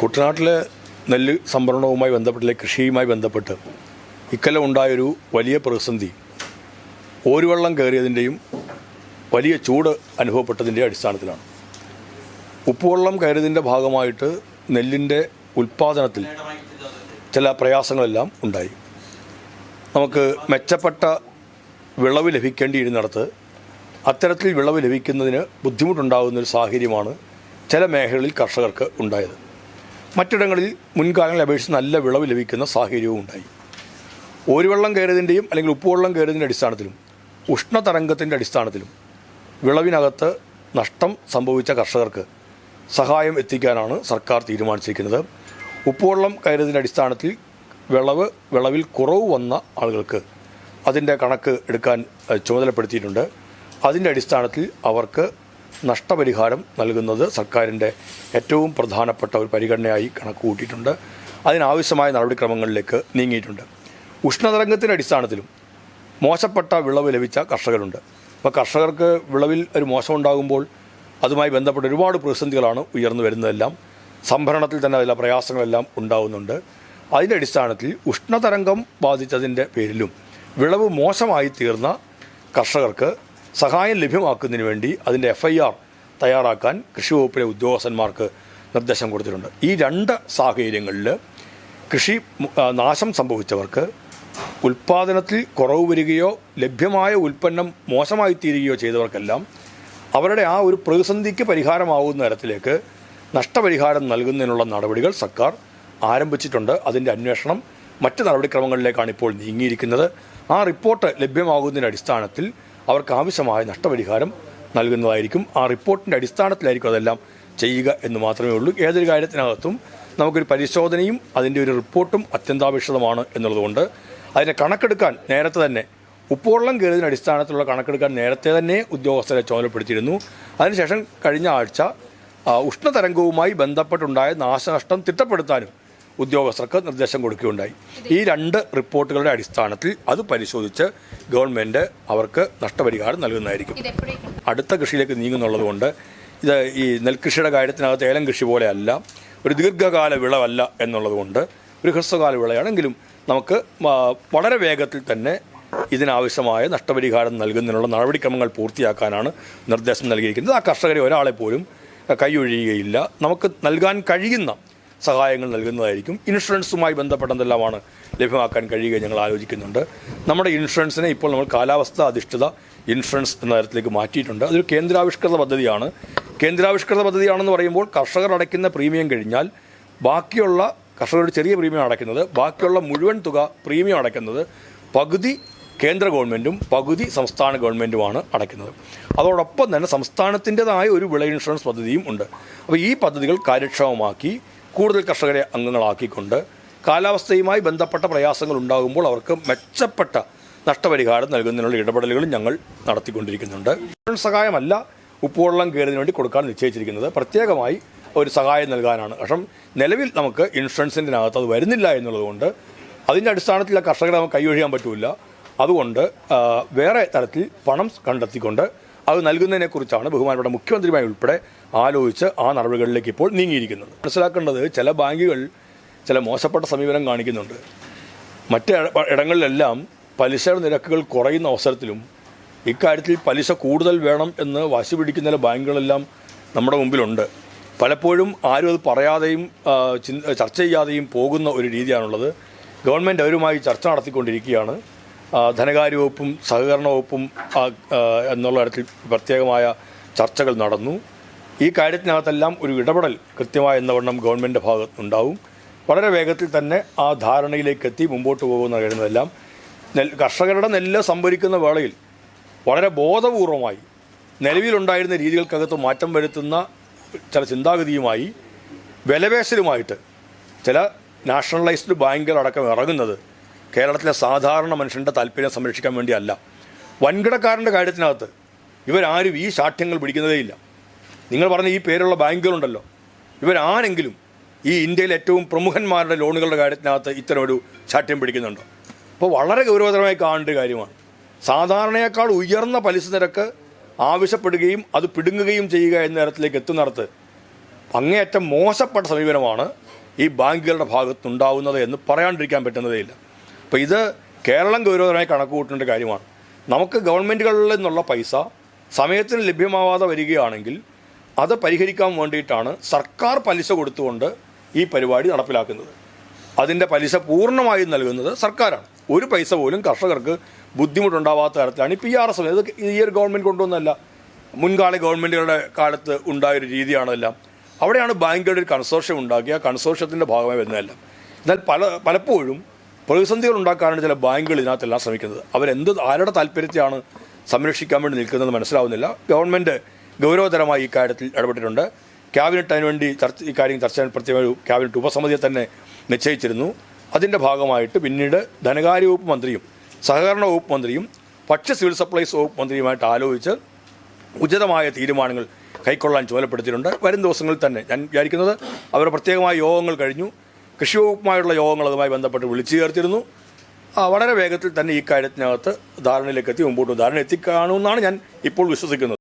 കുട്ടനാട്ടിലെ നെല്ല് സംഭരണവുമായി ബന്ധപ്പെട്ടിലെ കൃഷിയുമായി ബന്ധപ്പെട്ട് ഇക്കൊല്ലം ഉണ്ടായൊരു വലിയ പ്രതിസന്ധി. ഓരുവെള്ളം കയറിയതിന്റെയും വലിയ ചൂട് അനുഭവപ്പെട്ടതിന്റെ അടിസ്ഥാനത്തിലാണ്. ഉപ്പുവെള്ളം കയറിയതിന്റെ ഭാഗമായിട്ട് നെല്ലിന്റെ ഉൽപ്പാദനത്തിൽ ചില പ്രയാസങ്ങളെല്ലാം ഉണ്ടായി. നമുക്ക് മെച്ചപ്പെട്ട വിളവ് ലഭിക്കേണ്ടിയിരുന്നിടത്ത് അത്തരത്തിൽ വിളവ് ലഭിക്കുന്നതിന് ബുദ്ധിമുട്ടുണ്ടാകുന്നൊരു സാഹചര്യമാണ് ചില മേഖലകളിൽ കർഷകർക്ക് ഉണ്ടായത്. മറ്റിടങ്ങളിൽ മുൻകാലങ്ങളെ അപേക്ഷിച്ച് നല്ല വിളവ് ലഭിക്കുന്ന സാഹചര്യവും ഉണ്ടായി. ഒരു വെള്ളം കയറിയതിന്റെയും അല്ലെങ്കിൽ ഉപ്പുവെള്ളം കയറിയതിന്റെ അടിസ്ഥാനത്തിലും ഉഷ്ണതരംഗത്തിന്റെ അടിസ്ഥാനത്തിലും വിളവിനകത്ത് നഷ്ടം സംഭവിച്ച കർഷകർക്ക് സഹായം എത്തിക്കാനാണ് സർക്കാർ തീരുമാനിച്ചിരിക്കുന്നത്. ഉപ്പുവെള്ളം കയറിയതിന്റെ അടിസ്ഥാനത്തിൽ വിളവ് വിളവിൽ കുറവ് വന്ന ആളുകൾക്ക് അതിന്റെ കണക്ക് എടുക്കാൻ ചുമതലപ്പെടുത്തിയിട്ടുണ്ട്. അതിന്റെ അടിസ്ഥാനത്തിൽ അവർക്ക് നഷ്ടപരിഹാരം നൽകുന്നത് സർക്കാരിന്റെ ഏറ്റവും പ്രധാനപ്പെട്ട ഒരു പരിഗണനയായി കണക്ക് കൂട്ടിയിട്ടുണ്ട് അതിനാവശ്യമായ നടപടിക്രമങ്ങളിലേക്ക് നീങ്ങിയിട്ടുണ്ട്. ഉഷ്ണതരംഗത്തിന്റെ അടിസ്ഥാനത്തിലും മോശപ്പെട്ട വിളവ് ലഭിച്ച കർഷകരുണ്ട്. അപ്പോൾ കർഷകർക്ക് വിളവിൽ ഒരു മോശമുണ്ടാകുമ്പോൾ അതുമായി ബന്ധപ്പെട്ട ഒരുപാട് പ്രതിസന്ധികളാണ് ഉയർന്നു വരുന്നതെല്ലാം സംഭരണത്തിൽ തന്നെ അതിലെ പ്രയാസങ്ങളെല്ലാം ഉണ്ടാകുന്നുണ്ട് അതിന്റെ അടിസ്ഥാനത്തിൽ ഉഷ്ണതരംഗം ബാധിച്ചതിന്റെ പേരിലും വിളവ് മോശമായി തീർന്ന കർഷകർക്ക് സഹായം ലഭ്യമാക്കുന്നതിന് വേണ്ടി അതിന്റെ എഫ് ഐ ആർ തയ്യാറാക്കാൻ കൃഷി വകുപ്പിലെ ഉദ്യോഗസ്ഥന്മാർക്ക് നിർദ്ദേശം കൊടുത്തിട്ടുണ്ട്. ഈ രണ്ട് സാഹചര്യങ്ങളിൽ കൃഷി നാശം സംഭവിച്ചവർക്ക് ഉൽപ്പാദനത്തിൽ കുറവ് വരികയോ ലഭ്യമായ ഉൽപ്പന്നം മോശമായി തീരുകയോ ചെയ്തവർക്കെല്ലാം അവരുടെ ആ ഒരു പ്രതിസന്ധിക്ക് പരിഹാരമാവുന്ന തരത്തിലേക്ക് നഷ്ടപരിഹാരം നൽകുന്നതിനുള്ള നടപടികൾ സർക്കാർ ആരംഭിച്ചിട്ടുണ്ട്. അതിന്റെ അന്വേഷണം മറ്റ് നടപടിക്രമങ്ങളിലേക്കാണ് ഇപ്പോൾ നീങ്ങിയിരിക്കുന്നത്. ആ റിപ്പോർട്ട് ലഭ്യമാകുന്നതിന്റെ അടിസ്ഥാനത്തിൽ അവർക്ക് ആവശ്യമായ നഷ്ടപരിഹാരം നൽകുന്നതായിരിക്കും. ആ റിപ്പോർട്ടിന്റെ അടിസ്ഥാനത്തിലായിരിക്കും അതെല്ലാം ചെയ്യുക എന്ന് മാത്രമേ ഉള്ളൂ. ഏതൊരു കാര്യത്തിനകത്തും നമുക്കൊരു പരിശോധനയും അതിന്റെ ഒരു റിപ്പോർട്ടും അത്യന്താപേക്ഷിതമാണ് എന്നുള്ളതുകൊണ്ട് അതിനെ കണക്കെടുക്കാൻ നേരത്തെ തന്നെ ഉപ്പുവെള്ളം കയറിയതിന് അടിസ്ഥാനത്തിലുള്ള കണക്കെടുക്കാൻ നേരത്തെ തന്നെ ഉദ്യോഗസ്ഥരെ ചുമതലപ്പെടുത്തിയിരുന്നു. അതിനുശേഷം കഴിഞ്ഞ ആഴ്ച ഉഷ്ണതരംഗവുമായി ബന്ധപ്പെട്ടുണ്ടായ നാശനഷ്ടം തിട്ടപ്പെടുത്താനും ഉദ്യോഗസ്ഥർക്ക് നിർദ്ദേശം കൊടുക്കുകയുണ്ടായി. ഈ രണ്ട് റിപ്പോർട്ടുകളുടെ അടിസ്ഥാനത്തിൽ അത് പരിശോധിച്ച് ഗവൺമെന്റ് അവർക്ക് നഷ്ടപരിഹാരം നൽകുന്നതായിരിക്കും. അടുത്ത കൃഷിയിലേക്ക് നീങ്ങുന്നുള്ളതുകൊണ്ട് ഇത് ഈ നെൽകൃഷിയുടെ കാര്യത്തിനകത്ത് ഏലം കൃഷി പോലെയല്ല ഒരു ദീർഘകാല വിളവല്ല എന്നുള്ളതുകൊണ്ട് ഒരു ഹ്രസ്വകാല വിളയാണെങ്കിലും നമുക്ക് വളരെ വേഗത്തിൽ തന്നെ ഇതിനാവശ്യമായ നഷ്ടപരിഹാരം നൽകുന്നതിനുള്ള നടപടിക്രമങ്ങൾ പൂർത്തിയാക്കാനാണ് നിർദ്ദേശം നൽകിയിരിക്കുന്നത്. ആ കർഷകരെ ഒരാളെ പോലും കൈയൊഴിയുകയില്ല നമുക്ക് നൽകാൻ കഴിയുന്ന സഹായങ്ങൾ നൽകുന്നതായിരിക്കും. ഇൻഷുറൻസുമായി ബന്ധപ്പെട്ടതെല്ലാമാണ് ലഭ്യമാക്കാൻ കഴിയുക ഞങ്ങൾ ആലോചിക്കുന്നുണ്ട്. നമ്മുടെ ഇൻഷുറൻസിനെ ഇപ്പോൾ നമ്മൾ കാലാവസ്ഥ അധിഷ്ഠിത ഇൻഷുറൻസ് എന്ന തരത്തിലേക്ക് മാറ്റിയിട്ടുണ്ട്. അതൊരു കേന്ദ്രാവിഷ്കൃത പദ്ധതിയാണ്. കേന്ദ്രാവിഷ്കൃത പദ്ധതിയാണെന്ന് പറയുമ്പോൾ കർഷകർ അടയ്ക്കുന്ന പ്രീമിയം കഴിഞ്ഞാൽ ബാക്കിയുള്ള കർഷകരുടെ ചെറിയ പ്രീമിയം അടയ്ക്കുന്നത്. ബാക്കിയുള്ള മുഴുവൻ തുക പ്രീമിയം അടയ്ക്കുന്നത് പകുതി കേന്ദ്ര ഗവൺമെന്റും പകുതി സംസ്ഥാന ഗവൺമെന്റുമാണ് അടയ്ക്കുന്നത്. അതോടൊപ്പം തന്നെ സംസ്ഥാനത്തിന്റെതായ ഒരു വിള ഇൻഷുറൻസ് പദ്ധതിയും ഉണ്ട്. അപ്പോൾ ഈ പദ്ധതികൾ കാര്യക്ഷമമാക്കി കൂടുതൽ കർഷകരെ അംഗങ്ങളാക്കിക്കൊണ്ട് കാലാവസ്ഥയുമായി ബന്ധപ്പെട്ട പ്രയാസങ്ങൾ ഉണ്ടാകുമ്പോൾ അവർക്ക് മെച്ചപ്പെട്ട നഷ്ടപരിഹാരം നൽകുന്നതിനുള്ള ഇടപെടലുകളും ഞങ്ങൾ നടത്തിക്കൊണ്ടിരിക്കുന്നുണ്ട്. സഹായമല്ല ഉപ്പുവെള്ളം കയറിന് വേണ്ടി കൊടുക്കാൻ നിശ്ചയിച്ചിരിക്കുന്നത്. പ്രത്യേകമായി ഒരു സഹായം നൽകാനാണ്. പക്ഷേ നിലവിൽ നമുക്ക് ഇൻഷുറൻസിന്റെ അകത്ത് അത് വരുന്നില്ല എന്നുള്ളതുകൊണ്ട് അതിന്റെ അടിസ്ഥാനത്തിൽ കർഷകരെ നമുക്ക് കൈയൊഴിയാൻ പറ്റില്ല അതുകൊണ്ട് വേറെ തരത്തിൽ പണം കണ്ടെത്തിക്കൊണ്ട് അത് നൽകുന്നതിനെക്കുറിച്ചാണ് ബഹുമാനപ്പെട്ട മുഖ്യമന്ത്രിയുമായി ഉൾപ്പെടെ ആലോചിച്ച് ആ നടപടികളിലേക്ക് ഇപ്പോൾ നീങ്ങിയിരിക്കുന്നത്. മനസ്സിലാക്കേണ്ടത് ചില ബാങ്കുകൾ ചില മോശപ്പെട്ട സമീപനം കാണിക്കുന്നുണ്ട്. മറ്റ് ഇട- ഇടങ്ങളിലെല്ലാം പലിശയുടെ നിരക്കുകൾ കുറയുന്ന അവസരത്തിലും ഇക്കാര്യത്തിൽ പലിശ കൂടുതൽ വേണം എന്ന് വാശി പിടിക്കുന്ന ചില ബാങ്കുകളെല്ലാം നമ്മുടെ മുമ്പിലുണ്ട്. പലപ്പോഴും ആരും അത് പറയാതെയും ചർച്ച ചെയ്യാതെയും പോകുന്ന ഒരു രീതിയാണുള്ളത്. ഗവൺമെന്റ് അവരുമായി ചർച്ച നടത്തിക്കൊണ്ടിരിക്കുകയാണ്. ധനകാര്യ വകുപ്പും സഹകരണ വകുപ്പും എന്നുള്ള തരത്തിൽ പ്രത്യേകമായ ചർച്ചകൾ നടന്നു. ഈ കാര്യത്തിനകത്തെല്ലാം ഒരു ഇടപെടൽ കൃത്യമായ എന്നവണ്ണം ഗവൺമെന്റ് ഭാഗത്തുണ്ടാവും വളരെ വേഗത്തിൽ തന്നെ ആ ധാരണയിലേക്ക് എത്തി മുമ്പോട്ട് പോകുന്ന കഴിയുന്നതെല്ലാം നെൽ കർഷകരുടെ നെല്ല് സംഭരിക്കുന്ന വേളയിൽ വളരെ ബോധപൂർവമായി നിലവിലുണ്ടായിരുന്ന രീതികൾക്കകത്ത് മാറ്റം വരുത്തുന്ന ചില ചിന്താഗതിയുമായി വിലപേശലുമായിട്ട് ചില നാഷണലൈസ്ഡ് ബാങ്കുകളടക്കം ഇറങ്ങുന്നത് കേരളത്തിലെ സാധാരണ മനുഷ്യന്റെ താല്പര്യം സംരക്ഷിക്കാൻ വേണ്ടിയല്ല. വൻകിടക്കാരന്റെ കാര്യത്തിനകത്ത് ഇവരാരും ഈ ശാഠ്യങ്ങൾ പിടിക്കുന്നതേയില്ല. നിങ്ങൾ പറഞ്ഞ ഈ പേരുള്ള ബാങ്കുകളുണ്ടല്ലോ. ഇവരാരെങ്കിലും ഈ ഇന്ത്യയിലെ ഏറ്റവും പ്രമുഖന്മാരുടെ ലോണുകളുടെ കാര്യത്തിനകത്ത് ഇത്തരം ഒരു ശാഠ്യം പിടിക്കുന്നുണ്ടോ? അപ്പോൾ വളരെ ഗൗരവതരമായി കാണേണ്ട കാര്യമാണ്. സാധാരണയേക്കാൾ ഉയർന്ന പലിശ നിരക്ക് ആവശ്യപ്പെടുകയും അത് പിടുങ്ങുകയും ചെയ്യുക എന്ന തരത്തിലേക്ക് എത്തുന്നിടത്ത് അങ്ങേയറ്റം മോശപ്പെട്ട സമീപനമാണ് ഈ ബാങ്കുകളുടെ ഭാഗത്തുണ്ടാവുന്നത് എന്ന് പറയാണ്ടിരിക്കാൻ പറ്റുന്നതേയില്ല. അപ്പോൾ ഇത് കേരളം ഗൗരവതരമായി കണക്ക് കൂട്ടേണ്ട കാര്യമാണ്. നമുക്ക് ഗവൺമെന്റുകളിൽ നിന്നുള്ള പൈസ സമയത്തിന് ലഭ്യമാവാതെ വരികയാണെങ്കിൽ അത് പരിഹരിക്കാൻ വേണ്ടിയിട്ടാണ് സർക്കാർ പലിശ കൊടുത്തുകൊണ്ട് ഈ പരിപാടി നടപ്പിലാക്കുന്നത്. അതിന്റെ പലിശ പൂർണമായും നൽകുന്നത് സർക്കാരാണ്. ഒരു പൈസ പോലും കർഷകർക്ക് ബുദ്ധിമുട്ടുണ്ടാവാത്ത തരത്തിലാണ് ഈ പി ആർ എസ് ഇത് ഈ ഒരു ഗവൺമെന്റ് കൊണ്ടുവന്നല്ല മുൻകാല ഗവൺമെന്റുകളുടെ കാലത്ത് ഉണ്ടായൊരു രീതിയാണ് എല്ലാം. അവിടെയാണ് ബാങ്കുകളുടെ ഒരു കൺസോർഷ്യം ഉണ്ടാക്കിയ കൺസോർഷ്യത്തിന്റെ ഭാഗമായി വരുന്നതെല്ലാം. എന്നാൽ പല പലപ്പോഴും പ്രതിസന്ധികൾ ഉണ്ടാക്കാനാണ് ചില ബാങ്കുകൾ ഇതിനകത്തെല്ലാം ശ്രമിക്കുന്നത്. അവരെന്ത് ആരുടെ താല്പര്യത്തെയാണ് സംരക്ഷിക്കാൻ വേണ്ടി നിൽക്കുന്നത് മനസ്സിലാവുന്നില്ല. ഗവൺമെന്റ് ഗൗരവതരമായി ഈ കാര്യത്തിൽ ഇടപെട്ടിട്ടുണ്ട്. ക്യാബിനറ്റ് അതിനുവേണ്ടി ചർച്ച ഈ കാര്യം ചർച്ച ചെയ്യാൻ പ്രത്യേക ഒരു ക്യാബിനറ്റ് ഉപസമിതിയെ തന്നെ നിശ്ചയിച്ചിരുന്നു. അതിന്റെ ഭാഗമായിട്ട് പിന്നീട് ധനകാര്യ വകുപ്പ് മന്ത്രിയും സഹകരണ വകുപ്പ് മന്ത്രിയും ഭക്ഷ്യ സിവിൽ സപ്ലൈസ് വകുപ്പ് മന്ത്രിയുമായിട്ട് ആലോചിച്ച് ഉചിതമായ തീരുമാനങ്ങൾ കൈക്കൊള്ളാൻ ചുമതലപ്പെടുത്തിയിട്ടുണ്ട്. വരും ദിവസങ്ങളിൽ തന്നെ ഞാൻ വിചാരിക്കുന്നത് അവരുടെ പ്രത്യേകമായ യോഗങ്ങൾ കഴിഞ്ഞു. കൃഷി വകുപ്പുമായുള്ള യോഗങ്ങൾ അതുമായി ബന്ധപ്പെട്ട് വിളിച്ചു ചേർത്തിരുന്നു. വളരെ വേഗത്തിൽ തന്നെ ഈ കാര്യത്തിനകത്ത് ധാരണയിലേക്ക് എത്തി മുമ്പോട്ട് ധാരണ എത്തിക്കാണുമെന്നാണ് ഞാൻ ഇപ്പോൾ വിശ്വസിക്കുന്നത്.